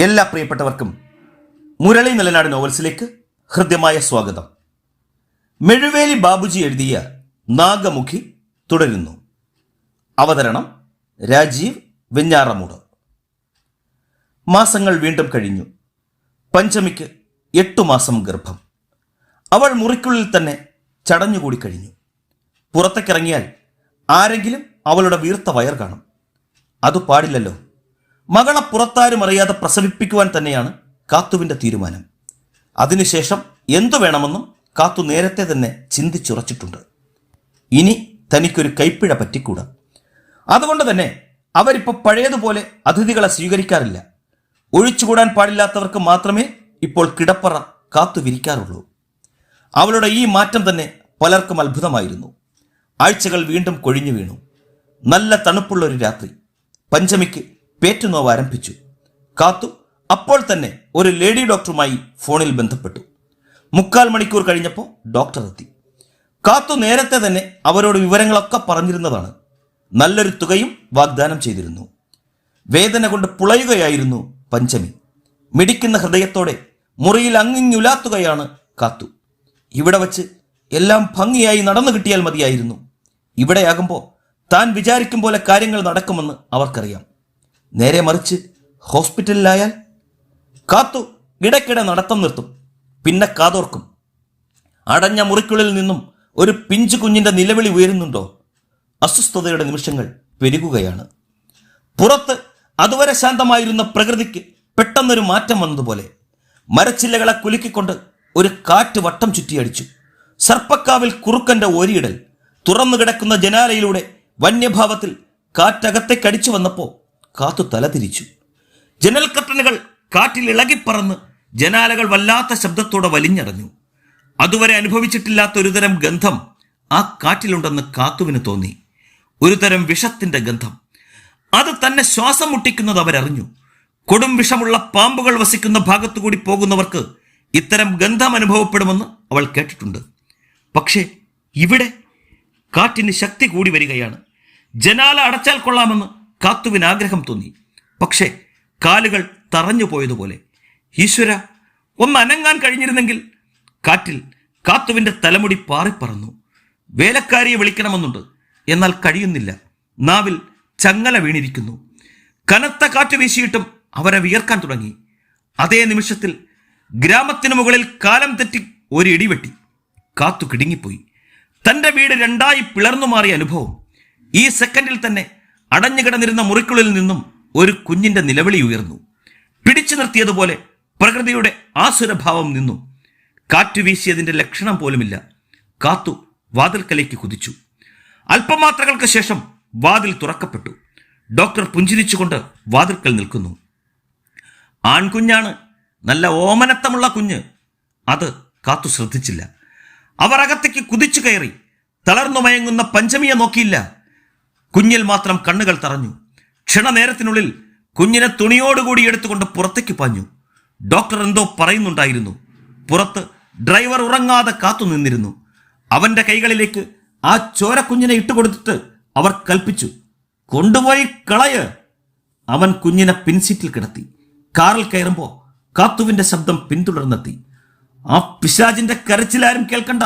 എല്ലാ പ്രിയപ്പെട്ടവർക്കും മുരളി നിലനാട് നോവൽസിലേക്ക് ഹൃദ്യമായ സ്വാഗതം. മെഴുവേലി ബാബുജി എഴുതിയ നാഗമുഖി തുടരുന്നു. അവതരണം രാജീവ് വെഞ്ഞാറമൂട്. മാസങ്ങൾ വീണ്ടും കഴിഞ്ഞു. പഞ്ചമിക്ക് എട്ടു മാസം ഗർഭം. അവൾ മുറിക്കുള്ളിൽ തന്നെ ചടഞ്ഞുകൂടി കഴിഞ്ഞു. പുറത്തേക്കിറങ്ങിയാൽ ആരെങ്കിലും അവളുടെ വീർത്ത വയർ കാണും. അത് പാടില്ലല്ലോ. മകളെ പുറത്താരും അറിയാതെ പ്രസവിപ്പിക്കുവാൻ തന്നെയാണ് കാത്തുവിന്റെ തീരുമാനം. അതിനുശേഷം എന്തു വേണമെന്നും കാത്തു നേരത്തെ തന്നെ ചിന്തിച്ചുറച്ചിട്ടുണ്ട്. ഇനി തനിക്കൊരു കൈപ്പിഴ പറ്റിക്കൂടാ. അതുകൊണ്ട് തന്നെ അവരിപ്പോൾ പഴയതുപോലെ അതിഥികളെ സ്വീകരിക്കാറില്ല. ഒഴിച്ചുകൂടാൻ പാടില്ലാത്തവർക്ക് മാത്രമേ ഇപ്പോൾ കിടപ്പറ കാത്തു വിരിക്കാറുള്ളൂ. അവളുടെ ഈ മാറ്റം തന്നെ പലർക്കും അത്ഭുതമായിരുന്നു. ആഴ്ചകൾ വീണ്ടും കൊഴിഞ്ഞു വീണു. നല്ല തണുപ്പുള്ള ഒരു രാത്രി. പഞ്ചമിക്ക് പേറ്റുനോവ് ആരംഭിച്ചു. കാത്തു അപ്പോൾ തന്നെ ഒരു ലേഡി ഡോക്ടറുമായി ഫോണിൽ ബന്ധപ്പെട്ടു. മുക്കാൽ മണിക്കൂർ കഴിഞ്ഞപ്പോൾ ഡോക്ടർ എത്തി. കാത്തു നേരത്തെ തന്നെ അവരോട് വിവരങ്ങളൊക്കെ പറഞ്ഞിരുന്നതാണ്. നല്ലൊരു തുകയും വാഗ്ദാനം ചെയ്തിരുന്നു. വേദന കൊണ്ട് പുളയുകയായിരുന്നു പഞ്ചമി. മിടിക്കുന്ന ഹൃദയത്തോടെ മുറിയിൽ അങ്ങിങ്ങുലാത്തുകയാണ് കാത്തു. ഇവിടെ വച്ച് എല്ലാം ഭംഗിയായി നടന്നു കിട്ടിയാൽ മതിയായിരുന്നു. ഇവിടെയാകുമ്പോൾ താൻ വിചാരിക്കും പോലെ കാര്യങ്ങൾ നടക്കുമെന്ന് അവർക്കറിയാം. നേരെ മറിച്ച് ഹോസ്പിറ്റലിലായാൽ കാത്തു ഇടയ്ക്കിടെ നടത്തം നിർത്തും. പിന്നെ കാതോർക്കും. അടഞ്ഞ മുറിക്കുള്ളിൽ നിന്നും ഒരു പിഞ്ചു കുഞ്ഞിന്റെ നിലവിളി ഉയരുന്നുണ്ടോ? അസ്വസ്ഥതയുടെ നിമിഷങ്ങൾ പെരുകുകയാണ്. പുറത്ത് അതുവരെ ശാന്തമായിരുന്ന പ്രകൃതിക്ക് പെട്ടെന്നൊരു മാറ്റം വന്നതുപോലെ മരച്ചില്ലകളെ കുലുക്കിക്കൊണ്ട് ഒരു കാറ്റ് വട്ടം ചുറ്റിയടിച്ചു. സർപ്പക്കാവിൽ കുറുക്കന്റെ ഓരിയിടൽ തുറന്നു കിടക്കുന്ന ജനാലയിലൂടെ വന്യഭാവത്തിൽ കാറ്റകത്തേക്കടിച്ചു വന്നപ്പോൾ കാത്തു തലതിരിച്ചു ജനൽ കർട്ടനുകൾ കാറ്റിൽ ഇളകിപ്പറന്ന് ജനാലകൾ വല്ലാത്ത ശബ്ദത്തോടെ വലിഞ്ഞടഞ്ഞു അതുവരെ അനുഭവിച്ചിട്ടില്ലാത്ത ഒരുതരം ഗന്ധം ആ കാറ്റിലുണ്ടെന്ന് കാത്തുവിന് തോന്നി. ഒരുതരം വിഷത്തിന്റെ ഗന്ധം. അത് തന്നെ ശ്വാസം മുട്ടിക്കുന്നത് അവരറിഞ്ഞു. കൊടും വിഷമുള്ള പാമ്പുകൾ വസിക്കുന്ന ഭാഗത്തുകൂടി പോകുന്നവർക്ക് ഇത്തരം ഗന്ധം അനുഭവപ്പെടുമെന്ന് അവൾ കേട്ടിട്ടുണ്ട്. പക്ഷേ ഇവിടെ കാറ്റിന് ശക്തി കൂടി വരികയാണ്. ജനാല അടച്ചാൽ കൊള്ളാമെന്ന് കാത്തുവിന് ആഗ്രഹം തോന്നി. പക്ഷേ കാലുകൾ തറഞ്ഞു പോയതുപോലെ ഈശ്വര ഒന്ന് അനങ്ങാൻ കഴിഞ്ഞിരുന്നെങ്കിൽ കാറ്റിൽ കാത്തുവിന്റെ തലമുടി പാറിപ്പറന്നു വേലക്കാരിയെ വിളിക്കണമെന്നുണ്ട്. എന്നാൽ കഴിയുന്നില്ല. നാവിൽ ചങ്ങല വീണിരിക്കുന്നു. കനത്ത കാറ്റ് വീശിയിട്ടും അവരെ വിയർക്കാൻ തുടങ്ങി. അതേ നിമിഷത്തിൽ ഗ്രാമത്തിനു മുകളിൽ കാലം തെറ്റി ഒരു ഇടിവെട്ടി കാത്തു കിടുങ്ങിപ്പോയി. തന്റെ വീട് രണ്ടായി പിളർന്നു മാറിയ അനുഭവം ഈ സെക്കൻഡിൽ തന്നെ അടഞ്ഞുകിടന്നിരുന്ന മുറിക്കുള്ളിൽ നിന്നും ഒരു കുഞ്ഞിന്റെ നിലവിളി ഉയർന്നു. പിടിച്ചു നിർത്തിയതുപോലെ പ്രകൃതിയുടെ ആസുരഭാവം നിന്നു. കാറ്റ് വീശിയതിന്റെ ലക്ഷണം പോലുമില്ല. കാത്തു വാതിൽക്കലേക്ക് കുതിച്ചു. അല്പമാത്രകൾക്ക് ശേഷം വാതിൽ തുറക്കപ്പെട്ടു. ഡോക്ടർ പുഞ്ചിരിച്ചുകൊണ്ട് വാതിൽക്കൽ നിൽക്കുന്നു. ആൺകുഞ്ഞാണ്. നല്ല ഓമനത്തമുള്ള കുഞ്ഞ്. അത് കാത്തു ശ്രദ്ധിച്ചില്ല. അവർ അകത്തേക്ക് കുതിച്ചു കയറി. തളർന്നു മയങ്ങുന്ന പഞ്ചമിയെ നോക്കിയില്ല. കുഞ്ഞിൽ മാത്രം കണ്ണുകൾ തറഞ്ഞു. ക്ഷണനേരത്തിനുള്ളിൽ കുഞ്ഞിനെ തുണിയോടുകൂടി എടുത്തുകൊണ്ട് പുറത്തേക്ക് പാഞ്ഞു. ഡോക്ടർ എന്തോ പറയുന്നുണ്ടായിരുന്നു. പുറത്ത് ഡ്രൈവർ ഉറങ്ങാതെ കാത്തു നിന്നിരുന്നു. അവന്റെ കൈകളിലേക്ക് ആ ചോരക്കുഞ്ഞിനെ ഇട്ടുകൊടുത്തിട്ട് അവർ കൽപ്പിച്ചു. കൊണ്ടുപോയി കളയ്. അവൻ കുഞ്ഞിനെ പിൻസീറ്റിൽ കിടത്തി. കാറിൽ കയറുമ്പോൾ കാത്തുവിന്റെ ശബ്ദം പിന്തുടർന്നെത്തി. ആ പിശാജിന്റെ കരച്ചിലാരും കേൾക്കണ്ട.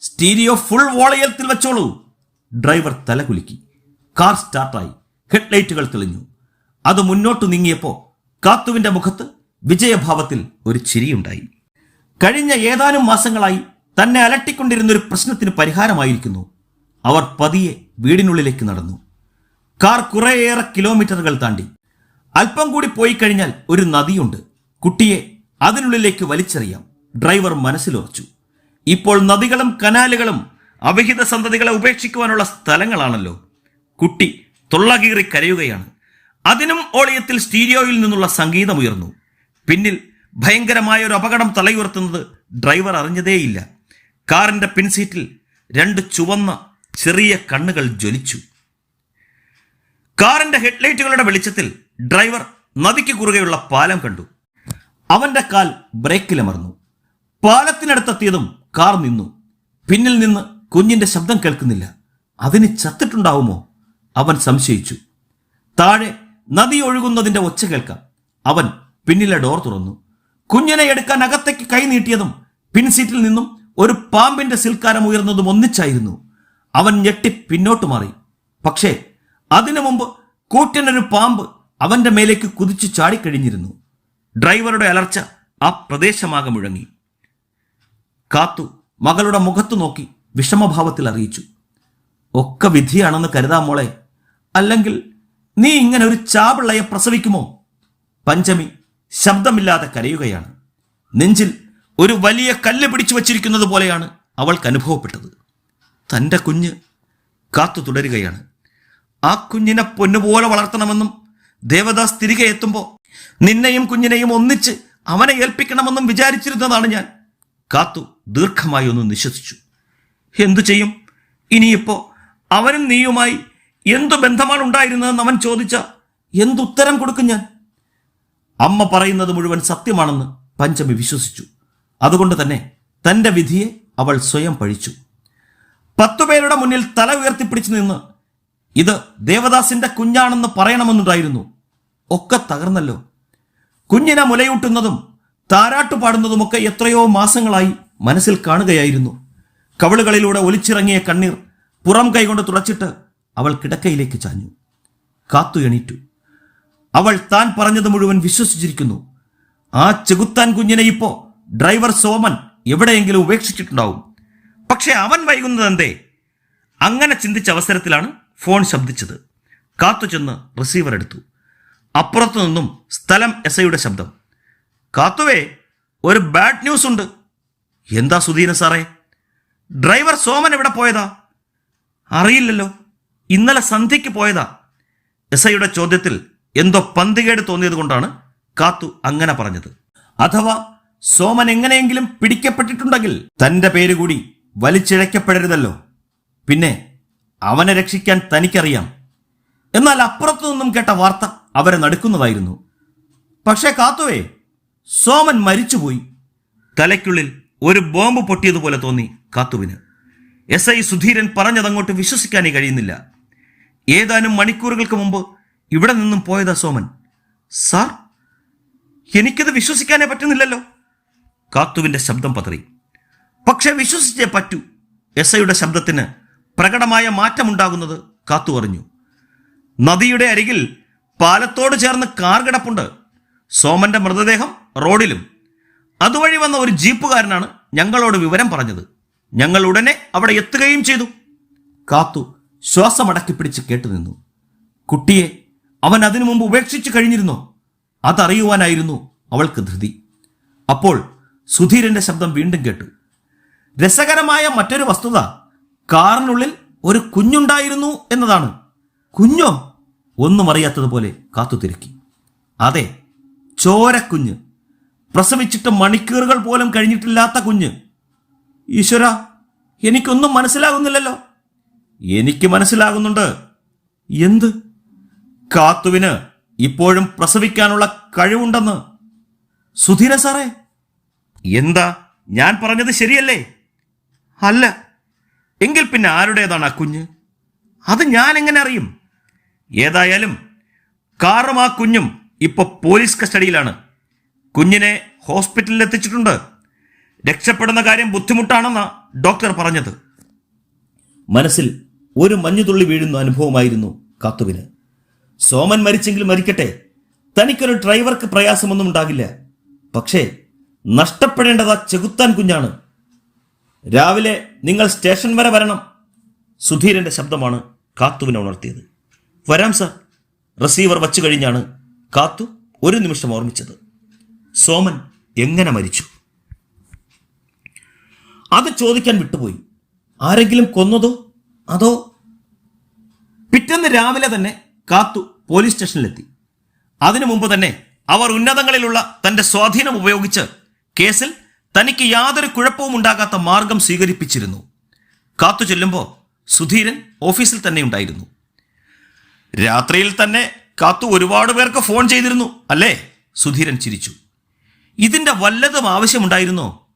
സ്റ്റീരിയോ ഫുൾ വോളയത്തിൽ വെച്ചോളൂ. ഡ്രൈവർ തലകുലുക്കി. കാർ സ്റ്റാർട്ടായി. ഹെഡ്ലൈറ്റുകൾ തെളിഞ്ഞു. അത് മുന്നോട്ട് നീങ്ങിയപ്പോ കാത്തുവിന്റെ മുഖത്ത് വിജയഭാവത്തിൽ ഒരു ചിരിയുണ്ടായി. കഴിഞ്ഞ ഏതാനും മാസങ്ങളായി തന്നെ അലട്ടിക്കൊണ്ടിരുന്ന ഒരു പ്രശ്നത്തിന് പരിഹാരമായിരിക്കുന്നു. അവർ പതിയെ വീടിനുള്ളിലേക്ക് നടന്നു. കാർ കുറേയേറെ കിലോമീറ്ററുകൾ താണ്ടി. അല്പം കൂടി പോയി കഴിഞ്ഞാൽ ഒരു നദിയുണ്ട്. കുട്ടിയെ അതിനുള്ളിലേക്ക് വലിച്ചെറിയാം. ഡ്രൈവർ മനസ്സിലുറച്ചു. ഇപ്പോൾ നദികളും കനാലുകളും അവിഹിത സന്തതികളെ ഉപേക്ഷിക്കുവാനുള്ള സ്ഥലങ്ങളാണല്ലോ. കുട്ടി തൊള്ളകീറി കരയുകയാണ്. അതിനും ഓളിയത്തിൽ സ്റ്റീരിയോയിൽ നിന്നുള്ള സംഗീതം സംഗീതമുയർന്നു പിന്നിൽ ഭയങ്കരമായ ഒരു അപകടം തലയുയർത്തുന്നത് ഡ്രൈവർ അറിഞ്ഞതേയില്ല. കാറിന്റെ പിൻസീറ്റിൽ രണ്ട് ചുവന്ന ചെറിയ കണ്ണുകൾ ജ്വലിച്ചു. കാറിന്റെ ഹെഡ്ലൈറ്റുകളുടെ വെളിച്ചത്തിൽ ഡ്രൈവർ നദിക്ക് കുറുകെയുള്ള പാലം കണ്ടു. അവന്റെ കാൽ ബ്രേക്കിലമർന്നു. പാലത്തിനടുത്തെത്തിയതും കാർ നിന്നു. പിന്നിൽ നിന്ന് കുഞ്ഞിന്റെ ശബ്ദം കേൾക്കുന്നില്ല. അതിന് ചത്തിട്ടുണ്ടാവുമോ? അവൻ സംശയിച്ചു. താഴെ നദി ഒഴുകുന്നതിന്റെ ഒച്ച കേൾക്കാം. അവൻ പിന്നിലെ ഡോർ തുറന്നു. കുഞ്ഞിനെ എടുക്കാൻ അകത്തേക്ക് കൈ നീട്ടിയതും പിൻസീറ്റിൽ നിന്നും ഒരു പാമ്പിന്റെ സിൽക്കാരം ഉയർന്നതും ഒന്നിച്ചായിരുന്നു. അവൻ ഞെട്ടി പിന്നോട്ട് മാറി. പക്ഷേ അതിനു മുമ്പ് കൂട്ടിനൊരു പാമ്പ് അവന്റെ മേലേക്ക് കുതിച്ചു ചാടിക്കഴിഞ്ഞിരുന്നു. ഡ്രൈവറുടെ അലർച്ച ആ പ്രദേശമാകെ മുഴങ്ങി. കാത്തു മകളുടെ മുഖത്തു നോക്കി വിഷമഭാവത്തിൽ അറിയിച്ചു. ഒക്കെ വിധിയാണെന്ന് കരുതാം മോളെ. അല്ലെങ്കിൽ നീ ഇങ്ങനെ ഒരു ചാപിള്ളയെ പ്രസവിക്കുമോ? പഞ്ചമി ശബ്ദമില്ലാതെ കരയുകയാണ്. നെഞ്ചിൽ ഒരു വലിയ കല്ല് പിടിച്ചു വച്ചിരിക്കുന്നത് പോലെയാണ് അവൾക്ക് അനുഭവപ്പെട്ടത്. തന്റെ കുഞ്ഞ് കാത്തു തുടരുകയാണ്. ആ കുഞ്ഞിനെ പൊന്നുപോലെ വളർത്തണമെന്നും ദേവദാസ് തിരികെ എത്തുമ്പോൾ നിന്നെയും കുഞ്ഞിനെയും ഒന്നിച്ച് അവനെ ഏൽപ്പിക്കണമെന്നും വിചാരിച്ചിരുന്നതാണ് ഞാൻ. കാത്തു ദീർഘമായി ഒന്ന് നിശ്വസിച്ചു. എന്തു ചെയ്യും? ഇനിയിപ്പോ അവനും നീയുമായി എന്തു ബന്ധമാണ് ഉണ്ടായിരുന്നതെന്ന് അവൻ ചോദിച്ച എന്തുത്തരം കൊടുക്കും ഞാൻ? അമ്മ പറയുന്നത് മുഴുവൻ സത്യമാണെന്ന് പഞ്ചമി വിശ്വസിച്ചു. അതുകൊണ്ട് തന്നെ തന്റെ വിധിയെ അവൾ സ്വയം പഴിച്ചു. പത്തുപേരുടെ മുന്നിൽ തല ഉയർത്തിപ്പിടിച്ചു നിന്ന് ഇത് ദേവദാസിന്റെ കുഞ്ഞാണെന്ന് പറയണമെന്നുണ്ടായിരുന്നു. ഒക്കെ തകർന്നല്ലോ. കുഞ്ഞിനെ മുലയൂട്ടുന്നതും താരാട്ടു പാടുന്നതുമൊക്കെ എത്രയോ മാസങ്ങളായി മനസ്സിൽ കാണുകയായിരുന്നു. കവിളുകളിലൂടെ ഒലിച്ചിറങ്ങിയ കണ്ണീർ പുറം കൈകൊണ്ട് തുടച്ചിട്ട് അവൾ കിടക്കയിലേക്ക് ചാഞ്ഞു. കാത്തു എണീറ്റു. അവൾ താൻ പറഞ്ഞത് മുഴുവൻ വിശ്വസിച്ചിരിക്കുന്നു. ആ ചെകുത്താൻ കുഞ്ഞിനെ ഇപ്പോ ഡ്രൈവർ സോമൻ എവിടെയെങ്കിലും ഉപേക്ഷിച്ചിട്ടുണ്ടാവും. പക്ഷെ അവൻ വൈകുന്നത് എന്തേ? അങ്ങനെ ചിന്തിച്ച അവസരത്തിലാണ് ഫോൺ ശബ്ദിച്ചത്. കാത്തു ചെന്ന് റിസീവർ എടുത്തു. അപ്പുറത്തു നിന്നും സ്ഥലം എസ് ഐയുടെ ശബ്ദം. കാത്തുവേ ഒരു ബാഡ് ന്യൂസ് ഉണ്ട്. എന്താ സുധീന സാറേ? ഡ്രൈവർ സോമൻ എവിടെ പോയതാ? അറിയില്ലല്ലോ. ഇന്നലെ സന്ധ്യയ്ക്ക് പോയതാ. എസ്ഐയുടെ ചോദ്യത്തിൽ എന്തോ പന്തികേട് തോന്നിയത് കൊണ്ടാണ് കാത്തു അങ്ങനെ പറഞ്ഞത്. അഥവാ സോമൻ എങ്ങനെയെങ്കിലും പിടിക്കപ്പെട്ടിട്ടുണ്ടെങ്കിൽ തന്റെ പേര് കൂടി വലിച്ചിഴയ്ക്കപ്പെടരുതല്ലോ. പിന്നെ അവനെ രക്ഷിക്കാൻ തനിക്കറിയാം. എന്നാൽ അപ്പുറത്തു നിന്നും കേട്ട വാർത്ത അവരെ നടുക്കുന്നതായിരുന്നു. പക്ഷേ കാത്തുവേ സോമൻ മരിച്ചുപോയി. തലയ്ക്കുള്ളിൽ ഒരു ബോംബ് പൊട്ടിയതുപോലെ തോന്നി കാത്തുവിന്. എസ് ഐ സുധീരൻ പറഞ്ഞതങ്ങോട്ട് വിശ്വസിക്കാനേ കഴിയുന്നില്ല. ഏതാനും മണിക്കൂറുകൾക്ക് മുമ്പ് ഇവിടെ നിന്നും പോയതാ സോമൻ. സാർ എനിക്കത് വിശ്വസിക്കാനേ പറ്റുന്നില്ലല്ലോ. കാത്തുവിന്റെ ശബ്ദം പതറി. പക്ഷെ വിശ്വസിച്ചേ പറ്റൂ എസ് ഐയുടെ ശബ്ദത്തിന് പ്രകടമായ മാറ്റമുണ്ടാകുന്നത് കാത്തു അറിഞ്ഞു. നദിയുടെ അരികിൽ പാലത്തോട് ചേർന്ന് കാർ കിടപ്പുണ്ട്. സോമന്റെ മൃതദേഹം റോഡിലും. അതുവഴി വന്ന ഒരു ജീപ്പുകാരനാണ് ഞങ്ങളോട് വിവരം പറഞ്ഞത്. ഞങ്ങൾ ഉടനെ അവിടെ എത്തുകയും ചെയ്തു. കാത്തു ശ്വാസമടക്കി പിടിച്ച് കേട്ടുനിന്നു. കുട്ടിയെ അവൻ അതിനു മുമ്പ് ഉപേക്ഷിച്ചു കഴിഞ്ഞിരുന്നോ? അതറിയുവാനായിരുന്നു അവൾക്ക് ധൃതി. അപ്പോൾ സുധീരന്റെ ശബ്ദം വീണ്ടും കേട്ടു. രസകരമായ മറ്റൊരു വസ്തുത. കാറിനുള്ളിൽ ഒരു കുഞ്ഞുണ്ടായിരുന്നു എന്നതാണ്. കുഞ്ഞോ? ഒന്നും അറിയാത്തതുപോലെ കാത്തു തിരക്കി. അതെ ചോരക്കുഞ്ഞ്. പ്രസവിച്ചിട്ട് മണിക്കൂറുകൾ പോലും കഴിഞ്ഞിട്ടില്ലാത്ത കുഞ്ഞ്. ഈശ്വര എനിക്കൊന്നും മനസ്സിലാകുന്നില്ലല്ലോ. എനിക്ക് മനസ്സിലാകുന്നുണ്ട്. എന്ത്? കാത്തുവിന് ഇപ്പോഴും പ്രസവിക്കാനുള്ള കഴിവുണ്ടെന്ന്. സുധീര സാറേ. എന്താ? ഞാൻ പറഞ്ഞത് ശരിയല്ലേ? അല്ല. എങ്കിൽ പിന്നെ ആരുടേതാണ് ആ കുഞ്ഞ്? അത് ഞാൻ എങ്ങനെ അറിയും? ഏതായാലും കാറും ആ കുഞ്ഞും ഇപ്പൊ പോലീസ് കസ്റ്റഡിയിലാണ്. കുഞ്ഞിനെ ഹോസ്പിറ്റലിൽ എത്തിച്ചിട്ടുണ്ട്. രക്ഷപ്പെടുന്ന കാര്യം ബുദ്ധിമുട്ടാണെന്നാ ഡോക്ടർ പറഞ്ഞത്. മനസ്സിൽ ഒരു മഞ്ഞുതുള്ളി വീഴുന്ന അനുഭവമായിരുന്നു കാത്തുവിന്. സോമൻ മരിച്ചെങ്കിൽ മരിക്കട്ടെ. തനിക്കൊരു ഡ്രൈവർക്ക് പ്രയാസമൊന്നും ഉണ്ടാകില്ല. പക്ഷേ നഷ്ടപ്പെടേണ്ടത് ആ ചെകുത്താൻ കുഞ്ഞാണ്. രാവിലെ നിങ്ങൾ സ്റ്റേഷൻ വരെ വരണം. സുധീരന്റെ ശബ്ദമാണ് കാത്തുവിനെ ഉണർത്തിയത്. വരാം സർ. റിസീവർ വച്ചു കഴിഞ്ഞാണ് കാത്തു ഒരു നിമിഷം ഓർമ്മിച്ചത്. സോമൻ എങ്ങനെ മരിച്ചു? അത് ചോദിക്കാൻ വിട്ടുപോയി. ആരെങ്കിലും കൊന്നതോ? അതോ പിറ്റേന്ന് രാവിലെ തന്നെ കാത്തു പോലീസ് സ്റ്റേഷനിലെത്തി. അതിനു മുമ്പ് തന്നെ അവർ ഉന്നതങ്ങളിലുള്ള തന്റെ സ്വാധീനം ഉപയോഗിച്ച് കേസിൽ തനിക്ക് യാതൊരു കുഴപ്പവും ഉണ്ടാകാത്ത മാർഗം സ്വീകരിപ്പിച്ചിരുന്നു. കാത്തു ചെല്ലുമ്പോൾ സുധീരൻ ഓഫീസിൽ തന്നെ ഉണ്ടായിരുന്നു. രാത്രിയിൽ തന്നെ കാത്തു ഒരുപാട് പേർക്ക് ഫോൺ ചെയ്തിരുന്നു അല്ലേ? സുധീരൻ ചിരിച്ചു. ഇതിന്റെ വല്ലതും ആവശ്യമുണ്ടായിരുന്നോ?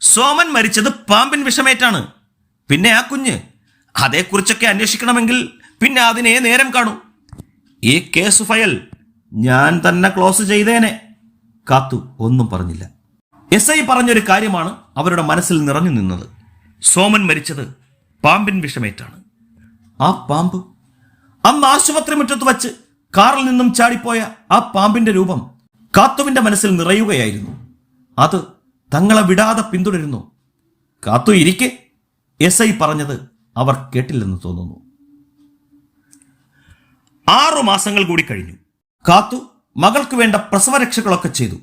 സോമൻ മരിച്ചത് പാമ്പിൻ വിഷമേറ്റാണ്. പിന്നെ ആ കുഞ്ഞ് അതേക്കുറിച്ചൊക്കെ അന്വേഷിക്കണമെങ്കിൽ പിന്നെ അതിനെ നേരം കാണൂ. ഈ കേസ് ഫയൽ ഞാൻ തന്നെ ക്ലോസ് ചെയ്തേനെ. കാത്തു ഒന്നും പറഞ്ഞില്ല. എസ് ഐ പറഞ്ഞൊരു കാര്യമാണ് അവരുടെ മനസ്സിൽ നിറഞ്ഞു നിന്നത്. സോമൻ മരിച്ചത് പാമ്പിൻ വിഷമേറ്റാണ്. ആ പാമ്പ് അന്ന് ആശുപത്രി മുറ്റത്ത് വച്ച് കാറിൽ നിന്നും ചാടിപ്പോയ ആ പാമ്പിന്റെ രൂപം കാത്തുവിന്റെ മനസ്സിൽ നിറയുകയായിരുന്നു. അത് തങ്ങളെ വിടാതെ പിന്തുടരുന്നു. കാത്തു ഇരിക്കെ എസ് ഐ പറഞ്ഞത് അവർ കേട്ടില്ലെന്ന് തോന്നുന്നു. ആറു മാസങ്ങൾ കൂടി കഴിഞ്ഞു. കാത്തു മകൾക്ക് വേണ്ട പ്രസവരക്ഷകളൊക്കെ ചെയ്തു.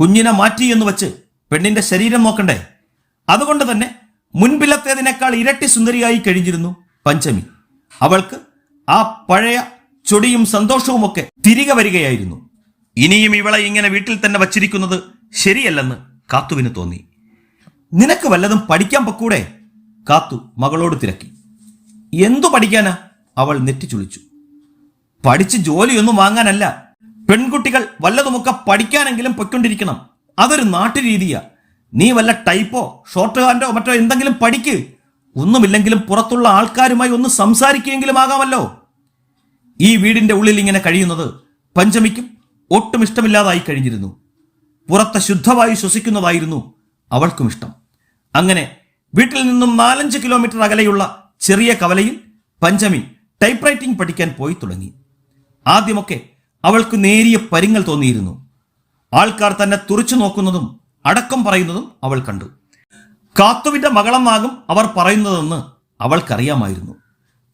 കുഞ്ഞിനെ മാറ്റി എന്ന് വെച്ച് പെണ്ണിന്റെ ശരീരം നോക്കണ്ടേ? അതുകൊണ്ട് തന്നെ മുൻപിലത്തേതിനേക്കാൾ ഇരട്ടി സുന്ദരിയായി കഴിഞ്ഞിരുന്നു പഞ്ചമി. അവൾക്ക് ആ പഴയ ചൊടിയും സന്തോഷവുമൊക്കെ തിരികെ വരികയായിരുന്നു. ഇനിയും ഇവളെ ഇങ്ങനെ വീട്ടിൽ തന്നെ വച്ചിരിക്കുന്നത് ശരിയല്ലെന്ന് കാത്തുവിന് തോന്നി. നിനക്ക് വല്ലതും പഠിക്കാൻ പൊക്കൂടെ? കാത്തു മകളോട് തിരക്കി. എന്തു പഠിക്കാനാ? അവൾ നെറ്റിച്ചുളിച്ചു. പഠിച്ച് ജോലിയൊന്നും വാങ്ങാനല്ല. പെൺകുട്ടികൾ വല്ലതുമൊക്കെ പഠിക്കാനെങ്കിലും പൊയ്ക്കൊണ്ടിരിക്കണം. അതൊരു നാട്ടുരീതിയാ. നീ വല്ല ടൈപ്പോ ഷോർട്ട് ഹാൻഡോ മറ്റോ എന്തെങ്കിലും പഠിക്ക്. ഒന്നുമില്ലെങ്കിലും പുറത്തുള്ള ആൾക്കാരുമായി ഒന്ന് സംസാരിക്കുകയെങ്കിലും ആകാമല്ലോ. ഈ വീടിന്റെ ഉള്ളിൽ ഇങ്ങനെ കഴിയുന്നത് പഞ്ചമിക്കും ഒട്ടും ഇഷ്ടമില്ലാതായി കഴിഞ്ഞിരുന്നു. പുറത്തെ ശുദ്ധവായു ശ്വസിക്കുന്നതായിരുന്നു അവൾക്കും ഇഷ്ടം. അങ്ങനെ വീട്ടിൽ നിന്നും നാലഞ്ച് കിലോമീറ്റർ അകലെയുള്ള ചെറിയ കവലയിൽ പഞ്ചമി ടൈപ്പ് റൈറ്റിംഗ് പഠിക്കാൻ പോയി തുടങ്ങി. ആദ്യമൊക്കെ അവൾക്ക് നേരിയ പരിങ്ങൾ തോന്നിയിരുന്നു. ആൾക്കാർ തന്നെ തുറച്ചു നോക്കുന്നതും അടക്കം പറയുന്നതും അവൾ കണ്ടു. കാത്തുവിന്റെ മകളെന്നാകും അവർ പറയുന്നതെന്ന് അവൾക്കറിയാമായിരുന്നു.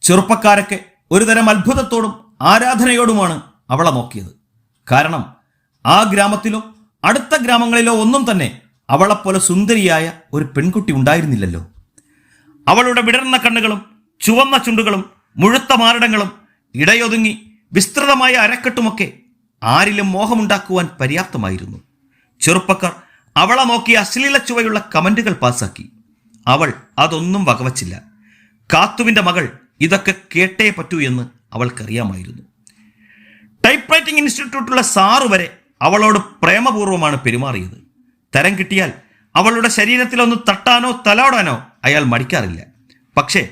ചെറുപ്പക്കാരൊക്കെ ഒരുതരം അത്ഭുതത്തോടും ആരാധനയോടുമാണ് അവളെ നോക്കിയത്. കാരണം ആ ഗ്രാമത്തിലോ അടുത്ത ഗ്രാമങ്ങളിലോ ഒന്നും തന്നെ അവളെപ്പോലെ സുന്ദരിയായ ഒരു പെൺകുട്ടി ഉണ്ടായിരുന്നില്ലല്ലോ. അവളുടെ വിടർന്ന കണ്ണുകളും ചുവന്ന ചുണ്ടുകളും മുഴുത്ത മാരടങ്ങളും ഇടയൊതുങ്ങി വിസ്തൃതമായ അരക്കെട്ടുമൊക്കെ ആരിലും മോഹമുണ്ടാക്കുവാൻ പര്യാപ്തമായിരുന്നു. ചെറുപ്പക്കാർ അവളെ നോക്കി അശ്ലീല ചുവയുള്ള കമന്റുകൾ പാസാക്കി. അവൾ അതൊന്നും വകവച്ചില്ല. കാത്തുവിന്റെ മകൾ ഇതൊക്കെ കേട്ടേ പറ്റൂ എന്ന് അവൾക്കറിയാമായിരുന്നു. ടൈപ്പ് റൈറ്റിംഗ് ഇൻസ്റ്റിറ്റ്യൂട്ടുള്ള സാറ് വരെ അവളോട് പ്രേമപൂർവമാണ് പെരുമാറിയത്. തരം കിട്ടിയാൽ അവളുടെ ശരീരത്തിലൊന്ന് തട്ടാനോ തലോടാനോ അയാൾ മടിക്കാറില്ല. പക്ഷേ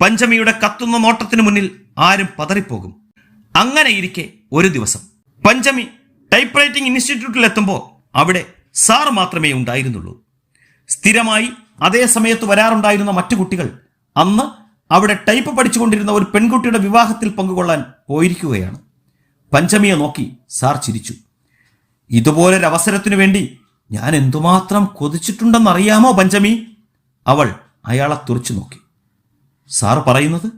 പഞ്ചമിയുടെ കത്തുന്ന നോട്ടത്തിന് മുന്നിൽ ആരും പതറിപ്പോകും. അങ്ങനെ ഇരിക്കെ ഒരു ദിവസം പഞ്ചമി ടൈപ്പ് റൈറ്റിംഗ് ഇൻസ്റ്റിറ്റ്യൂട്ടിൽ എത്തുമ്പോൾ അവിടെ സാർ മാത്രമേ ഉണ്ടായിരുന്നുള്ളൂ. സ്ഥിരമായി അതേ സമയത്ത് വരാറുണ്ടായിരുന്ന മറ്റു കുട്ടികൾ അന്ന് അവിടെ ടൈപ്പ് പഠിച്ചുകൊണ്ടിരുന്ന ഒരു പെൺകുട്ടിയുടെ വിവാഹത്തിൽ പങ്കുകൊള്ളാൻ പോയിരിക്കുകയാണ്. പഞ്ചമിയെ നോക്കി സാർ ചിരിച്ചു. ഇതുപോലൊരവസരത്തിനു വേണ്ടി ഞാൻ എന്തുമാത്രം കൊതിച്ചിട്ടുണ്ടെന്നറിയാമോ പഞ്ചമി? അവൾ അയാളെ തുറച്ചു നോക്കി. സാർ പറയുന്നത്?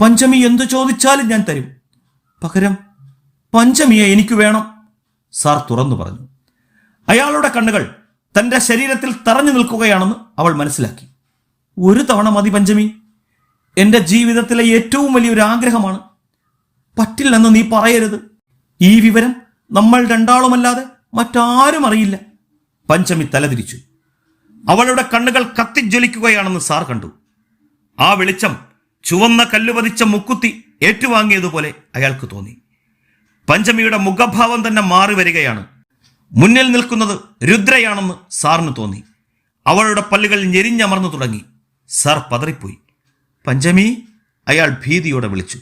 പഞ്ചമി എന്തു ചോദിച്ചാലും ഞാൻ തരും. പകരം പഞ്ചമിയെ എനിക്ക് വേണം. സാർ തുറന്നു പറഞ്ഞു. അയാളുടെ കണ്ണുകൾ തന്റെ ശരീരത്തിൽ തറഞ്ഞു നിൽക്കുകയാണെന്ന് അവൾ മനസ്സിലാക്കി. ഒരു തവണ മതി പഞ്ചമി. എന്റെ ജീവിതത്തിലെ ഏറ്റവും വലിയൊരു ആഗ്രഹമാണ്. പറ്റില്ലെന്ന് നീ പറയരുത്. ഈ വിവരം നമ്മൾ രണ്ടാളുമല്ലാതെ മറ്റാരും അറിയില്ല. പഞ്ചമി തലതിരിച്ചു. അവളുടെ കണ്ണുകൾ കത്തിജ്വലിക്കുകയാണെന്ന് സാർ കണ്ടു. ആ വെളിച്ചം ചുവന്ന കല്ലുപതിച്ച മുക്കുത്തി ഏറ്റുവാങ്ങിയതുപോലെ അയാൾക്ക് തോന്നി. പഞ്ചമിയുടെ മുഖഭാവം തന്നെ മാറി വരികയാണ്. മുന്നിൽ നിൽക്കുന്നത് രുദ്രയാണെന്ന് സാറിന് തോന്നി. അവളുടെ പല്ലുകൾ ഞെരിഞ്ഞമർന്നു തുടങ്ങി. സാർ പതറിപ്പോയി. പഞ്ചമി അയാൾ ഭീതിയോടെ വിളിച്ചു.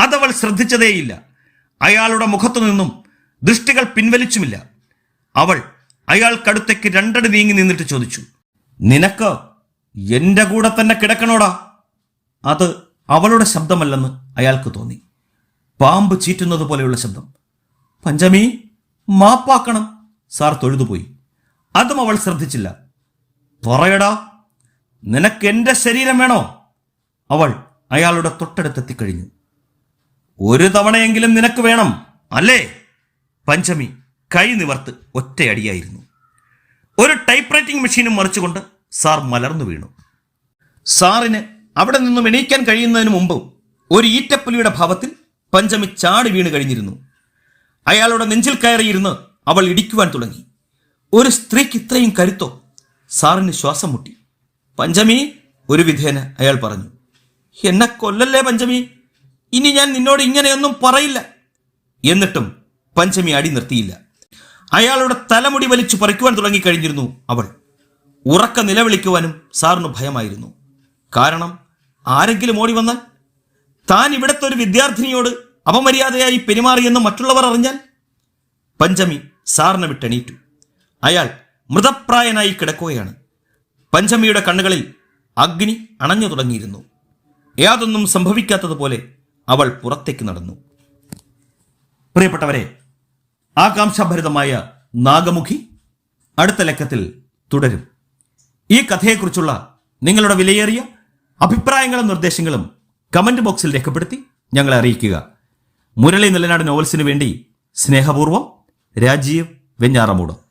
അതവൾ ശ്രദ്ധിച്ചതേയില്ല. അയാളുടെ മുഖത്തു നിന്നും ദൃഷ്ടികൾ പിൻവലിച്ചുമില്ല. അവൾ അയാൾക്കടുത്തേക്ക് രണ്ടടി നീങ്ങി നിന്നിട്ട് ചോദിച്ചു നിനക്ക് എന്റെ കൂടെ തന്നെ കിടക്കണോടാ? അത് അവളുടെ ശബ്ദമല്ലെന്ന് അയാൾക്ക് തോന്നി. പാമ്പ് ചീറ്റുന്നത് പോലെയുള്ള ശബ്ദം. പഞ്ചമി മാപ്പാക്കണം. സാർ തൊഴുതുപോയി. അതും അവൾ ശ്രദ്ധിച്ചില്ല. പറയടാ നിനക്ക് എന്റെ ശരീരം വേണോ? അവൾ അയാളുടെ തൊട്ടടുത്തെത്തിക്കഴിഞ്ഞു ഒരു തവണയെങ്കിലും നിനക്ക് വേണം അല്ലേ? പഞ്ചമി കൈ നിവർത്ത് ഒറ്റയടിയായിരുന്നു. ഒരു ടൈപ്പ് റൈറ്റിംഗ് മെഷീനും മറിച്ചുകൊണ്ട് സാർ മലർന്നു വീണു. സാറിന് അവിടെ നിന്നും എണീക്കാൻ കഴിയുന്നതിന് മുമ്പ് ഒരു ഈറ്റപ്പുലിയുടെ ഭാവത്തിൽ പഞ്ചമി ചാടി വീണ് കഴിഞ്ഞിരുന്നു. അയാളുടെ നെഞ്ചിൽ കയറിയിരുന്ന് അവൾ ഇടിക്കുവാൻ തുടങ്ങി. ഒരു സ്ത്രീക്ക് ഇത്രയും കരുത്തോ? സാറിന് ശ്വാസം മുട്ടി. പഞ്ചമി ഒരു വിധേന അയാൾ പറഞ്ഞു. എന്നെ കൊല്ലല്ലേ പഞ്ചമി? ഇനി ഞാൻ നിന്നോട് ഇങ്ങനെയൊന്നും പറയില്ല. എന്നിട്ടും പഞ്ചമി അടി നിർത്തിയില്ല. അയാളുടെ തലമുടി വലിച്ചു പറിക്കുവാൻ തുടങ്ങിക്കഴിഞ്ഞിരുന്നു അവൾ. ഉറക്ക നിലവിളിക്കുവാനും സാറിന് ഭയമായിരുന്നു. കാരണം ആരെങ്കിലും ഓടി വന്നാൽ? താൻ ഇവിടുത്തെ ഒരു വിദ്യാർത്ഥിനിയോട് അപമര്യാദയായി പെരുമാറിയെന്ന് മറ്റുള്ളവർ അറിഞ്ഞാൽ? പഞ്ചമി സാറിനെ വിട്ടെണീറ്റു. അയാൾ മൃതപ്രായനായി കിടക്കുകയാണ്. പഞ്ചമിയുടെ കണ്ണുകളിൽ അഗ്നി അണഞ്ഞു തുടങ്ങിയിരുന്നു. യാതൊന്നും സംഭവിക്കാത്തതുപോലെ അവൾ പുറത്തേക്ക് നടന്നു. പ്രിയപ്പെട്ടവരെ ആകാംക്ഷാഭരിതമായ നാഗമുഖി അടുത്ത ലക്കത്തിൽ തുടരും. ഈ കഥയെക്കുറിച്ചുള്ള നിങ്ങളുടെ വിലയേറിയ അഭിപ്രായങ്ങളും നിർദ്ദേശങ്ങളും കമന്റ് ബോക്സിൽ രേഖപ്പെടുത്തി ഞങ്ങളെ അറിയിക്കുക. മുരളി നിലനാട് നോവൽസിനു വേണ്ടി സ്നേഹപൂർവം രാജീവ് വെഞ്ഞാറമൂട്.